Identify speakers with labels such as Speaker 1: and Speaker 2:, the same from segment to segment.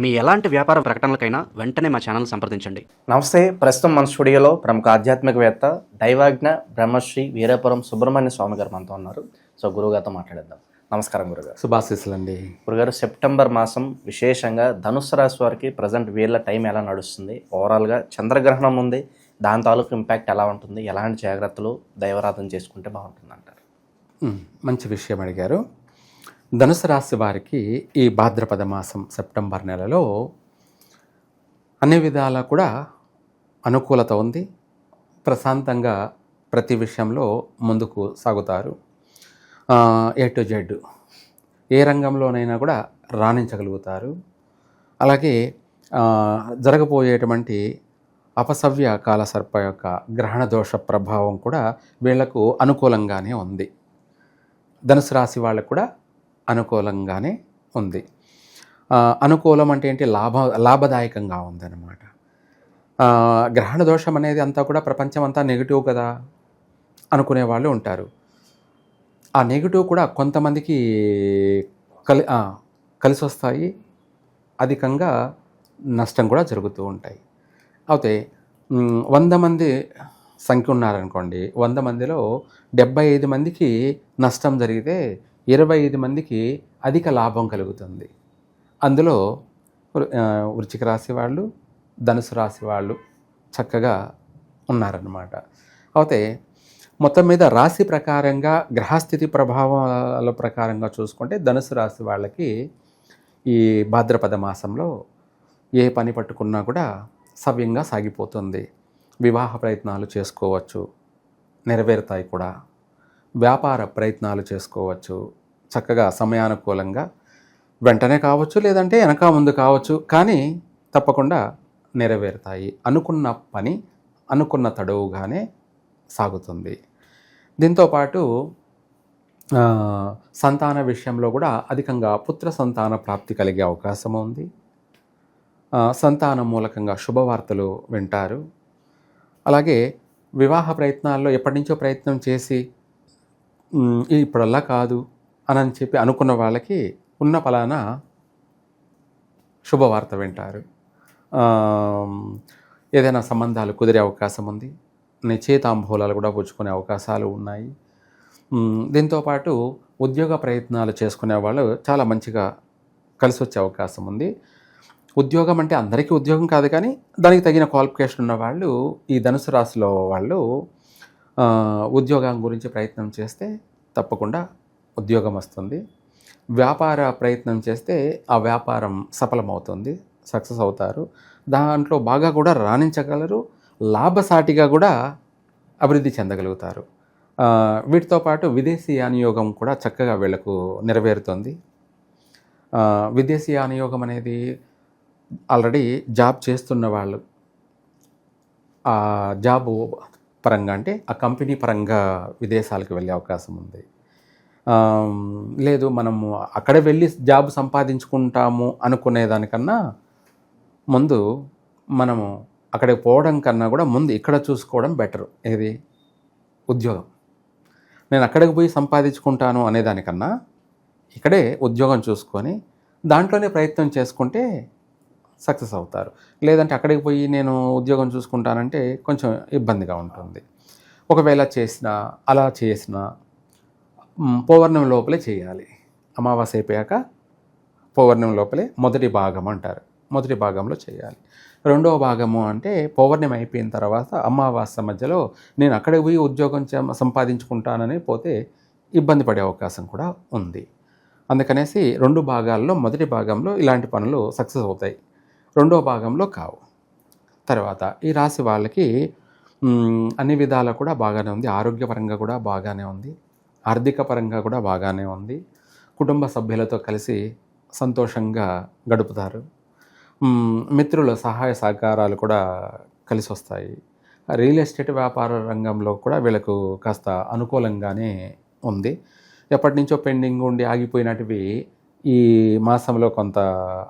Speaker 1: మీ ఎలాంటి వ్యాపార ప్రకటనలకైనా వెంటనే మా ఛానల్ సంప్రదించండి.
Speaker 2: నమస్తే ప్రస్తుతం మన స్టూడియోలో ప్రముఖ ఆధ్యాత్మికవేత్త దైవాజ్ఞ బ్రహ్మశ్రీ వీరపురం సుబ్రహ్మణ్య స్వామి గారు మనతో ఉన్నారు. సో గురుగారితో మాట్లాడేద్దాం. నమస్కారం గురుగారు
Speaker 3: శుభాశీస్సులండి.
Speaker 2: గురుగారు సెప్టెంబర్ మాసం విశేషంగా ధనుస్సు రాశి వారికి ప్రజెంట్ వీళ్ళ టైం ఎలా నడుస్తుంది? ఓవరాల్గా చంద్రగ్రహణం ఉంది. దాని తాలూకు ఇంపాక్ట్ ఎలా ఉంటుంది? ఎలాంటి జాగ్రత్తలు దైవరాధన చేసుకుంటే బాగుంటుంది అంటారు
Speaker 3: మంచి విషయం అడిగారు. ధనుసు రాశి వారికి ఈ భాద్రపద మాసం సెప్టెంబర్ నెలలో అన్ని విధాలా కూడా అనుకూలత ఉంది. ప్రశాంతంగా ప్రతి విషయంలో ముందుకు సాగుతారు. ఏ టు జెడ్ ఏ రంగంలోనైనా కూడా రాణించగలుగుతారు. అలాగే జరగబోయేటువంటి అపసవ్య కాల సర్ప యొక్క గ్రహణ దోష ప్రభావం కూడా వీళ్ళకు అనుకూలంగానే ఉంది. ధనుసు రాశి వాళ్ళకు కూడా అనుకూలంగానే ఉంది. అనుకూలం అంటే ఏంటి? లాభ లాభదాయకంగా ఉందన్నమాట. గ్రహణ దోషం అనేది అంతా కూడా ప్రపంచం అంతా నెగిటివ్ కదా అనుకునే వాళ్ళు ఉంటారు. ఆ నెగిటివ్ కూడా కొంతమందికి కలి కలిసి వస్తాయి అధికంగా నష్టం కూడా జరుగుతూ ఉంటాయి. అయితే వంద మంది సంఖ్య ఉన్నారనుకోండి వంద మందిలో డెబ్బై ఐదు మందికి నష్టం జరిగితే ఇరవై ఐదు మందికి అధిక లాభం కలుగుతుంది. అందులో వృచిక రాశి వాళ్ళు ధనుసు రాశి వాళ్ళు చక్కగా ఉన్నారన్నమాట. అయితే మొత్తం మీద రాశి ప్రకారంగా గ్రహస్థితి ప్రభావాల ప్రకారంగా చూసుకుంటే ధనుసు రాశి వాళ్ళకి ఈ భాద్రపద మాసంలో ఏ పని పట్టుకున్నా కూడా సవ్యంగా సాగిపోతుంది. వివాహ ప్రయత్నాలు చేసుకోవచ్చు. నెరవేరుతాయి కూడా. వ్యాపార ప్రయత్నాలు చేసుకోవచ్చు. చక్కగా సమయానుకూలంగా వెంటనే కావచ్చు లేదంటే వెనక ముందు కావచ్చు కానీ తప్పకుండా నెరవేరుతాయి. అనుకున్న పని అనుకున్న తడవుగానే సాగుతుంది. దీంతోపాటు సంతాన విషయంలో కూడా అధికంగా పుత్ర సంతాన ప్రాప్తి కలిగే అవకాశం ఉంది. సంతానం మూలకంగా శుభవార్తలు వింటారు. అలాగే వివాహ ప్రయత్నాల్లో ఎప్పటి నుంచో ప్రయత్నం చేసి ఇప్పుడల్లా కాదు అని చెప్పి అనుకున్న వాళ్ళకి ఉన్న ఫలానా శుభవార్త వింటారు. ఏదైనా సంబంధాలు కుదిరే అవకాశం ఉంది. నిశ్చయితాంబూలాలు కూడా పుచ్చుకునే అవకాశాలు ఉన్నాయి. దీంతోపాటు ఉద్యోగ ప్రయత్నాలు చేసుకునే వాళ్ళు చాలా మంచిగా కలిసి వచ్చే అవకాశం ఉంది. ఉద్యోగం అంటే అందరికీ ఉద్యోగం కాదు కానీ దానికి తగిన క్వాలిఫికేషన్ ఉన్న వాళ్ళు ఈ ధనుసు రాశిలో వాళ్ళు ఉద్యోగం గురించి ప్రయత్నం చేస్తే తప్పకుండా ఉద్యోగం వస్తుంది. వ్యాపార ప్రయత్నం చేస్తే ఆ వ్యాపారం సఫలమవుతుంది సక్సెస్ అవుతారు. దాంట్లో బాగా కూడా రాణించగలరు లాభసాటిగా కూడా అభివృద్ధి చెందగలుగుతారు. వీటితో పాటు విదేశీ యానియోగం కూడా చక్కగా వీళ్ళకు నెరవేరుతుంది. విదేశీ యానియోగం అనేది ఆల్రెడీ జాబ్ చేస్తున్న వాళ్ళు ఆ జాబ్ పరంగా అంటే ఆ కంపెనీ పరంగా విదేశాలకు వెళ్ళే అవకాశం ఉంది. లేదు మనము అక్కడ వెళ్ళి జాబ్ సంపాదించుకుంటాము అనుకునే దానికన్నా ముందు మనము అక్కడికి పోవడం కన్నా కూడా ముందు ఇక్కడ చూసుకోవడం బెటర్. ఏది? ఉద్యోగం. నేను అక్కడికి పోయి సంపాదించుకుంటాను అనేదానికన్నా ఇక్కడే ఉద్యోగం చూసుకొని దాంట్లోనే ప్రయత్నం చేసుకుంటే సక్సెస్ అవుతారు. లేదంటే అక్కడికి పోయి నేను ఉద్యోగం చూసుకుంటానంటే కొంచెం ఇబ్బందిగా ఉంటుంది. ఒకవేళ చేసినా అలా చేసినా పౌర్ణమి లోపలే చేయాలి. అమావాస్య అయిపోయాక పౌర్ణమి లోపలే మొదటి భాగం అంటారు. మొదటి భాగంలో చేయాలి. రెండవ భాగము అంటే పౌర్ణమి అయిపోయిన తర్వాత అమావాస్య మధ్యలో నేను అక్కడికి పోయి ఉద్యోగం సంపాదించుకుంటానని పోతే ఇబ్బంది పడే అవకాశం కూడా ఉంది. అందుకనేసి రెండు భాగాల్లో మొదటి భాగంలో ఇలాంటి పనులు సక్సెస్ అవుతాయి. రెండవ భాగంలో కావు. తర్వాత ఈ రాశి వాళ్ళకి అన్ని విధాల కూడా బాగానే ఉంది. ఆరోగ్యపరంగా కూడా బాగానే ఉంది. ఆర్థిక పరంగా కూడా బాగానే ఉంది. కుటుంబ సభ్యులతో కలిసి సంతోషంగా గడుపుతారు. మిత్రుల సహాయ సహకారాలు కూడా కలిసి వస్తాయి. రియల్ ఎస్టేట్ వ్యాపార రంగంలో కూడా వీళ్ళకు కాస్త అనుకూలంగానే ఉంది. ఎప్పటి నుంచో పెండింగ్ ఉండి ఆగిపోయినటివి ఈ మాసంలో కొంత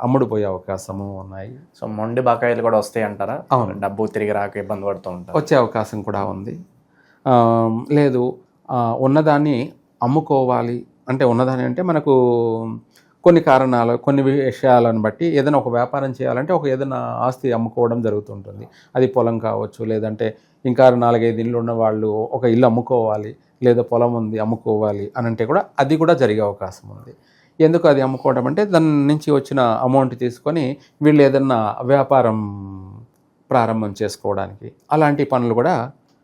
Speaker 3: అమ్ముడుపోయే అవకాశము ఉన్నాయి.
Speaker 2: సో మొండి బకాయిలు కూడా వస్తాయి అంటారా?
Speaker 3: అవును.
Speaker 2: డబ్బు తిరిగి రాక ఇబ్బంది పడుతూ ఉంటారు.
Speaker 3: వచ్చే అవకాశం కూడా ఉంది. లేదు ఉన్నదాన్ని అమ్ముకోవాలి. అంటే ఉన్నదాన్ని అంటే మనకు కొన్ని కారణాలు కొన్ని విషయాలను బట్టి ఏదైనా ఒక వ్యాపారం చేయాలంటే ఒక ఏదైనా ఆస్తి అమ్ముకోవడం జరుగుతుంటుంది. అది పొలం కావచ్చు లేదంటే ఇంకా నాలుగైదు ఇల్లు ఉన్న వాళ్ళు ఒక ఇల్లు అమ్ముకోవాలి లేదా పొలం ఉంది అమ్ముకోవాలి అని అంటే కూడా అది కూడా జరిగే అవకాశం ఉంది. ఎందుకు అది అమ్ముకోవడం అంటే దాని నుంచి వచ్చిన అమౌంట్ తీసుకొని వీళ్ళు ఏదన్నా వ్యాపారం ప్రారంభం చేసుకోవడానికి అలాంటి పనులు కూడా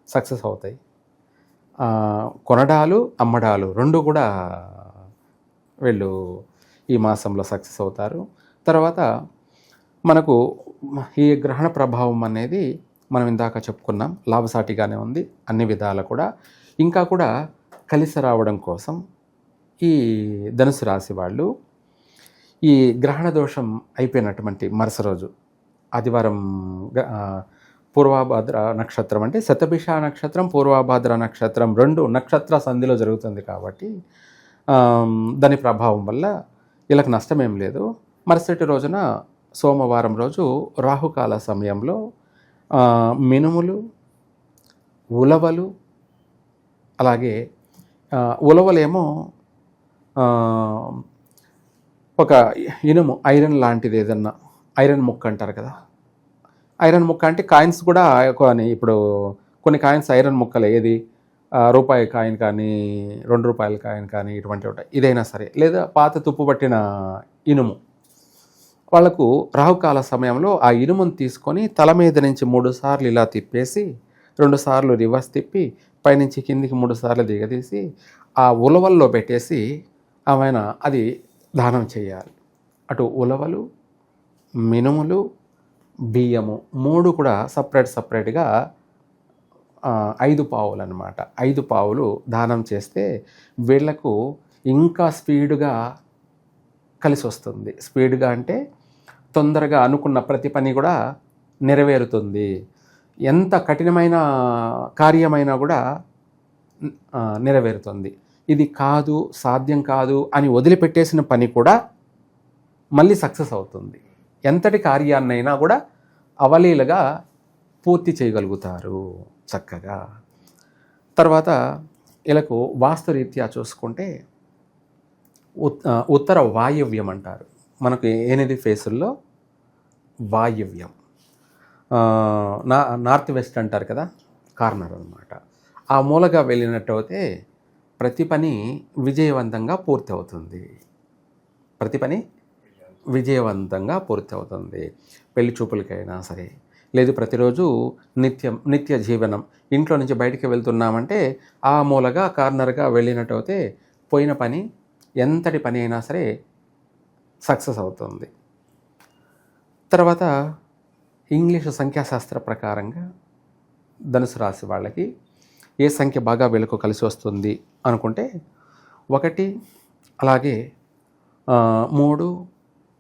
Speaker 3: సక్సెస్ అవుతాయి. కొనడాలు అమ్మడాలు రెండు కూడా వీళ్ళు ఈ మాసంలో సక్సెస్ అవుతారు. తర్వాత మనకు ఈ గ్రహణ ప్రభావం అనేది మనం ఇందాక చెప్పుకున్నాం లాభసాటిగానే ఉంది అన్ని విధాలు కూడా. ఇంకా కూడా కలిసి రావడం కోసం ఈ ధనుసు రాశి వాళ్ళు ఈ గ్రహణ దోషం అయిపోయినటువంటి మరుస రోజు ఆదివారం గ- నక్షత్రం అంటే శతభిష నక్షత్రం పూర్వాభాద్ర నక్షత్రం రెండు నక్షత్ర సంధిలో జరుగుతుంది కాబట్టి దాని ప్రభావం వల్ల వీళ్ళకి నష్టం ఏం లేదు. మరుసటి రోజున సోమవారం రోజు రాహుకాల సమయంలో మినుములు ఉలవలు అలాగే ఉలవలేమో ఒక ఇనుము ఐరన్ లాంటిది ఏదన్నా ఐరన్ ముక్క అంటారు కదా. ఐరన్ ముక్క అంటే కాయిన్స్ కూడా కొన్ని ఇప్పుడు కొన్ని కాయిన్స్ ఐరన్ ముక్కలు. ఏది? రూపాయి కాయిన్ కానీ రెండు రూపాయల కాయిన్ కానీ ఇటువంటివి ఉంటాయి. ఇదైనా సరే. లేదా పాత తుప్పు పట్టిన ఇనుము. వాళ్ళకు రాహుకాల సమయంలో ఆ ఇనుమును తీసుకొని తల మీద నుంచి మూడు సార్లు ఇలా తిప్పేసి రెండు సార్లు రివర్స్ తిప్పి పైనుంచి కిందికి మూడు సార్లు దిగదీసి ఆ ఉలవల్లో పెట్టేసి ఆమెన అది దానం చేయాలి. అటు ఉలవలు మినుములు బియ్యము మూడు కూడా సపరేట్ సపరేట్గా ఐదు పావులు అనమాట ఐదు పావులు దానం చేస్తే వీళ్ళకు ఇంకా స్పీడ్గా కలిసి వస్తుంది. స్పీడ్గా అంటే తొందరగా అనుకున్న ప్రతి పని కూడా నెరవేరుతుంది. ఎంత కఠినమైన కార్యమైనా కూడా నెరవేరుతుంది. ఇది కాదు సాధ్యం కాదు అని వదిలిపెట్టేసిన పని కూడా మళ్ళీ సక్సెస్ అవుతుంది. ఎంతటి కార్యాన్నైనా కూడా అవలీలగా పూర్తి చేయగలుగుతారు చక్కగా. తర్వాత వీళ్ళకు వాస్తురీత్యా చూసుకుంటే ఉత్తర వాయవ్యం అంటారు. మనకు ఎనిమిది ఫేసుల్లో వాయవ్యం. నా నార్త్ వెస్ట్ అంటారు కదా కార్నర్ అనమాట ఆ మూలగా వెళ్ళినట్టయితే ప్రతి పని విజయవంతంగా పూర్తి అవుతుంది ప్రతి పని విజయవంతంగా పూర్తి అవుతుంది పెళ్ళి చూపులకైనా సరే. లేదు ప్రతిరోజు నిత్యం నిత్య జీవనం. ఇంట్లో నుంచి బయటికి వెళ్తున్నామంటే ఆ మూలగా కార్నర్గా వెళ్ళినట్టయితే పోయిన పని ఎంతటి పని అయినా సరే సక్సెస్ అవుతుంది. తర్వాత ఇంగ్లీషు సంఖ్యాశాస్త్ర ప్రకారంగా ధనుసు రాశి వాళ్ళకి ఏ సంఖ్య బాగా వీళ్ళకు కలిసి వస్తుంది అనుకుంటే ఒకటి అలాగే మూడు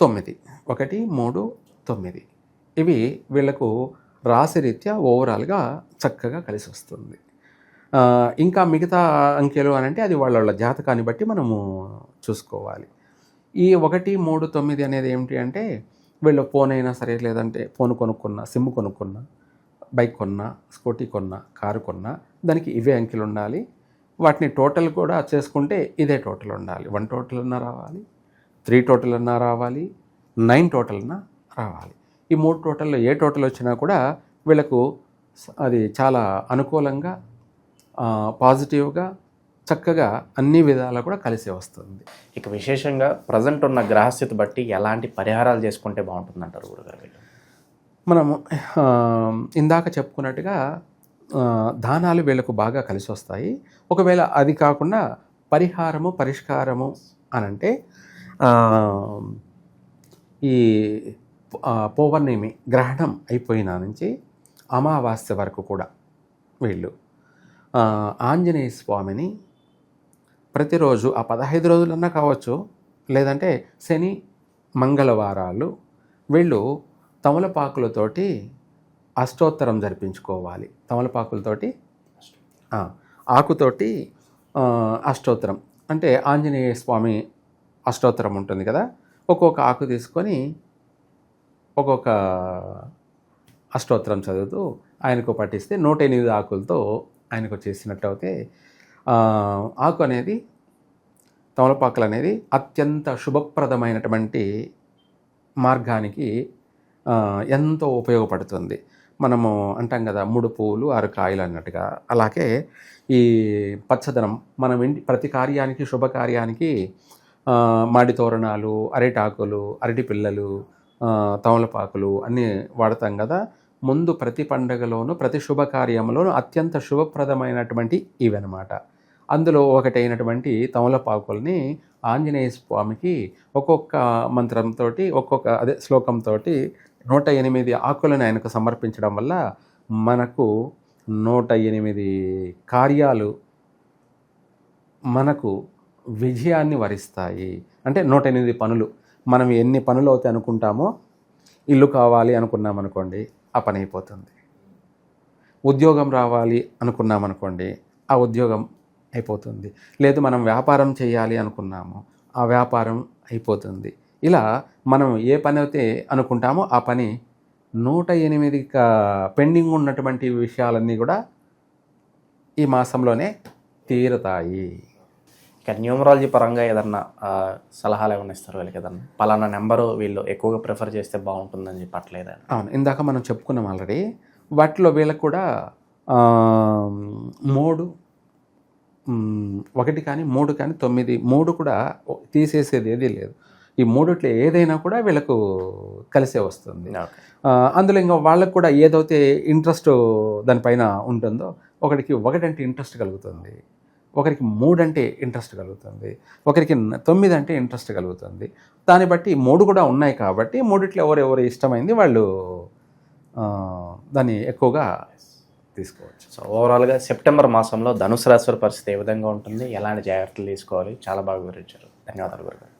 Speaker 3: తొమ్మిది. ఒకటి మూడు తొమ్మిది. ఇవి వీళ్ళకు రాశి రీత్యా ఓవరాల్గా చక్కగా కలిసి వస్తుంది. ఇంకా మిగతా అంకెలు అని అంటే అది వాళ్ళ వాళ్ళ జాతకాన్ని బట్టి మనము చూసుకోవాలి. ఈ ఒకటి మూడు తొమ్మిది అనేది ఏమిటి అంటే వీళ్ళు ఫోన్ అయినా సరే లేదంటే ఫోన్ కొనుక్కున్నా సిమ్ కొనుక్కున్నా బైక్ కొన్నా స్కూటీ కొన్నా కారు కొన్నా దానికి ఇవే అంకెలు ఉండాలి. వాటిని టోటల్ కూడా చేసుకుంటే ఇదే టోటల్ ఉండాలి. వన్ టోటల్ అన్నా రావాలి త్రీ టోటల్ అన్నా రావాలి నైన్ టోటల్ అన్నా రావాలి. ఈ మూడు టోటల్లో ఏ టోటల్ వచ్చినా కూడా వీళ్ళకు అది చాలా అనుకూలంగా పాజిటివ్గా చక్కగా అన్ని విధాలా కూడా కలిసి వస్తుంది.
Speaker 2: ఇక విశేషంగా ప్రజెంట్ ఉన్న గ్రహస్థితి బట్టి ఎలాంటి పరిహారాలు చేసుకుంటే బాగుంటుంది అంటారు గురుగారు?
Speaker 3: మనము ఇందాక చెప్పుకున్నట్టుగా దానాలు వీళ్ళకు బాగా కలిసి వస్తాయి ఒకవేళ అది కాకుండా పరిహారము పరిష్కారము అని అంటే ఈ పౌర్ణమి గ్రహణం అయిపోయిన నుంచి అమావాస్య వరకు కూడా వీళ్ళు ఆంజనేయ స్వామిని ప్రతిరోజు ఆ పదహైదు రోజులన్నా కావచ్చు లేదంటే శని మంగళవారాలు వీళ్ళు తమలపాకులతోటి అష్టోత్తరం జరిపించుకోవాలి. తమలపాకులతోటి ఆకుతోటి అష్టోత్తరం. అంటే ఆంజనేయ స్వామి అష్టోత్తరం ఉంటుంది కదా? ఒక్కొక్క ఆకు తీసుకొని ఒక్కొక్క అష్టోత్తరం చదువుతూ ఆయనకు పట్టిస్తే నూట ఎనిమిది ఆకులతో ఆయనకు చేసినట్టు అయితే ఆకు అనేది తమలపాకులు అనేది అత్యంత శుభప్రదమైనటువంటి మార్గానికి ఎంతో ఉపయోగపడుతుంది. మనము అంటాం కదా మూడు పువ్వులు ఆరు కాయలు అన్నట్టుగా. అలాగే ఈ పచ్చదనం మనం ఇంటి ప్రతి కార్యానికి శుభకార్యానికి మాడి తోరణాలు అరిటాకులు అరటి పిల్లలు తమలపాకులు అన్నీ వాడతాం కదా. ముందు ప్రతి పండగలోనూ ప్రతి శుభకార్యంలోనూ అత్యంత శుభప్రదమైనటువంటి ఇవన్నమాట. అందులో ఒకటైనటువంటి తమలపాకుల్ని ఆంజనేయ స్వామికి ఒక్కొక్క మంత్రంతో ఒక్కొక్క అదే శ్లోకంతో నూట ఎనిమిది ఆకులను ఆయనకు సమర్పించడం వల్ల మనకు నూట ఎనిమిది కార్యాలు మనకు విజయాన్ని వరిస్తాయి. అంటే నూట ఎనిమిది పనులు. మనం ఎన్ని పనులు అవుతాయి అనుకుంటామో ఇల్లు కావాలి అనుకున్నాం అనుకోండి ఆ పని అయిపోతుంది. ఉద్యోగం రావాలి అనుకున్నాం అనుకోండి ఆ ఉద్యోగం అయిపోతుంది. లేదు మనం వ్యాపారం చేయాలి అనుకున్నాము ఆ వ్యాపారం అయిపోతుంది. ఇలా మనం ఏ పని అయితే అనుకుంటామో ఆ పని నూట ఎనిమిది పెండింగ్ ఉన్నటువంటి విషయాలన్నీ కూడా ఈ మాసంలోనే తీరుతాయి.
Speaker 2: ఇక న్యూమరాలజీ పరంగా ఏదన్నా సలహాలు ఏమైనా ఇస్తారు వీళ్ళకి ఏదన్నా? పలానా నెంబరు వీళ్ళు ఎక్కువగా ప్రిఫర్ చేస్తే బాగుంటుందని చెప్పి అట్లా ఏదైనా
Speaker 3: అవును ఇందాక మనం చెప్పుకున్నాం ఆల్రెడీ. వాటిలో వీళ్ళకు కూడా మూడు ఒకటి కానీ మూడు కానీ తొమ్మిది మూడు కూడా తీసేసేది ఏదీ లేదు. ఈ మూడిట్లో ఏదైనా కూడా వీళ్ళకు కలిసే వస్తుంది. అందులో ఇంకా వాళ్ళకు కూడా ఏదైతే ఇంట్రెస్ట్ దానిపైన ఉంటుందో ఒకరికి ఒకటంటే ఇంట్రెస్ట్ కలుగుతుంది. ఒకరికి మూడు అంటే ఇంట్రెస్ట్ కలుగుతుంది. ఒకరికి తొమ్మిది అంటే ఇంట్రెస్ట్ కలుగుతుంది. దాన్ని బట్టి మూడు కూడా ఉన్నాయి కాబట్టి మూడిట్లో ఎవరెవరు ఇష్టమైంది వాళ్ళు దాన్ని ఎక్కువగా తీసుకోవచ్చు.
Speaker 2: సో ఓవరాల్గా సెప్టెంబర్ మాసంలో ధనుసు రాశి పరిస్థితి ఏ విధంగా ఉంటుంది? ఎలాంటి జాగ్రత్తలు తీసుకోవాలి? చాలా బాగా వివరించారు. ధన్యవాదాలు గురుగారు.